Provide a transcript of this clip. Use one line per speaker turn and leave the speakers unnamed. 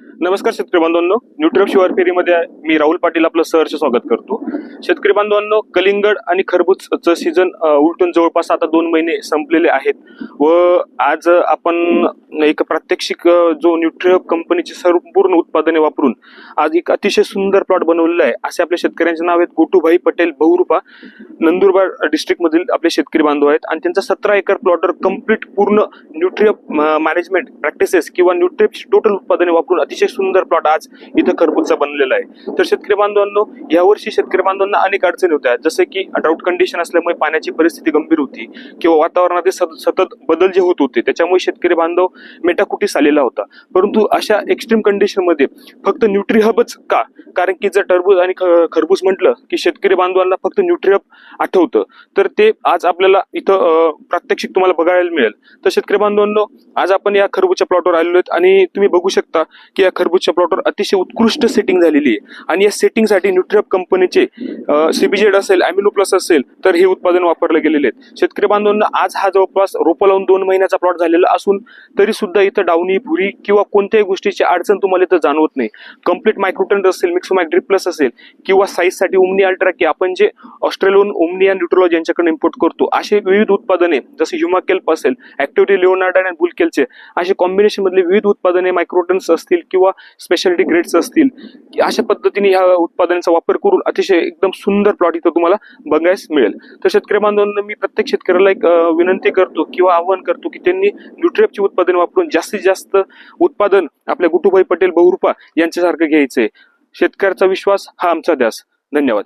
नमस्कार शेतकरी बांधवांनो. न्यूट्रप शिवार फेरीमध्ये मी राहुल पाटील आपलं सहर्ष स्वागत करतो. शेतकरी बांधवांनो कलिंगड आणि खरबूजचं सीझन उलटून जवळपास आता दोन महिने संपलेले आहेत व आज आपण एक प्रात्यक्षिक जो न्यूट्रिअप कंपनीची संपूर्ण उत्पादने वापरून आज एक अतिशय सुंदर प्लॉट बनवलेला आहे. असे आपल्या शेतकऱ्यांचे नाव आहेत गोटूभाई पटेल बहुरूपा नंदुरबार डिस्ट्रिक्टमधील आपले शेतकरी बांधव आहेत आणि त्यांचा सतरा एकर प्लॉटवर कंप्लीट पूर्ण न्यूट्रिअप मॅनेजमेंट प्रॅक्टिसेस किंवा न्यूट्रिअपची टोटल उत्पादने वापरून अतिशय सुंदर प्लॉट आज इथं खरबूजचा बनलेला आहे. तर शेतकरी बांधवांनो यावर्षी शेतकरी बांधवांना अनेक अडचणी होत्या. जसे की ड्राऊट कंडिशन असल्यामुळे पाण्याची परिस्थिती गंभीर होती किंवा वातावरणातील सतत बदल जे होत होते त्याच्यामुळे शेतकरी बांधव मेटाकुटीस आलेला होता. परंतु अशा एक्स्ट्रीम कंडिशनमध्ये फक्त न्यूट्रिहबच का? कारण की जर टरबूज आणि खरबूज म्हटलं की शेतकरी बांधवांना फक्त न्यूट्रीहब आठवतं तर ते आज आपल्याला इथं प्रात्यक्षिक तुम्हाला बघायला मिळेल. तर शेतकरी बांधवांनो आज आपण या खरबूजच्या प्लॉटवर आलेलो आहेत आणि तुम्ही बघू शकता की या खरबूजच्या प्लॉटवर अतिशय उत्कृष्ट सेटिंग झालेली आहे. आणि या सेटिंगसाठी न्यूट्रिहब कंपनीचे सीबीजेड असेल अॅमिनो प्लस असेल तर हे उत्पादन वापरले गेलेले आहेत. शेतकरी बांधवांना आज हा जवळपास रोपं लावून दोन महिन्याचा प्लॉट झालेला असून तरी सुद्धा इथं डावणी भुरी किंवा कोणत्याही गोष्टीची अडचण तुम्हाला इथं जाणवत नाही. कंप्लीट मायक्रोटन असेल मिक्सोमॅक ड्रिप प्लस असेल किंवा साईजसाठी ओमनी अल्ट्रा की आपण जे ऑस्ट्रेलियन ओमनिया आणि न्यूट्रोलॉजी यांच्याकडे इम्पोर्ट करतो असे विविध उत्पादने जसे ह्युमाकेल्प असेल ऍक्टिव्हिटी लिओनार्ड आणि बुलकेलचे असे कॉम्बिनेशन मधले विविध उत्पादने मायक्रोटन्स असतील किंवा स्पेशालिटी ग्रेड्स असतील अशा पद्धतीने ह्या उत्पादनांचा वापर करून अतिशय एकदम सुंदर प्लॉट इथं तुम्हाला बघायस मिळेल. तर शेतकरी बांधवांना मी प्रत्येक शेतकऱ्याला एक विनंती करतो किंवा आवाहन करतो की त्यांनी न्यूट्रेपची उत्पादन वापरून जास्तीत जास्त उत्पादन आपल्या गुटुभाई पटेल बहुरूपा यांच्यासारखं घ्यायचंय. शेतकऱ्याचा विश्वास हा आमचा ध्यास धन्यवाद.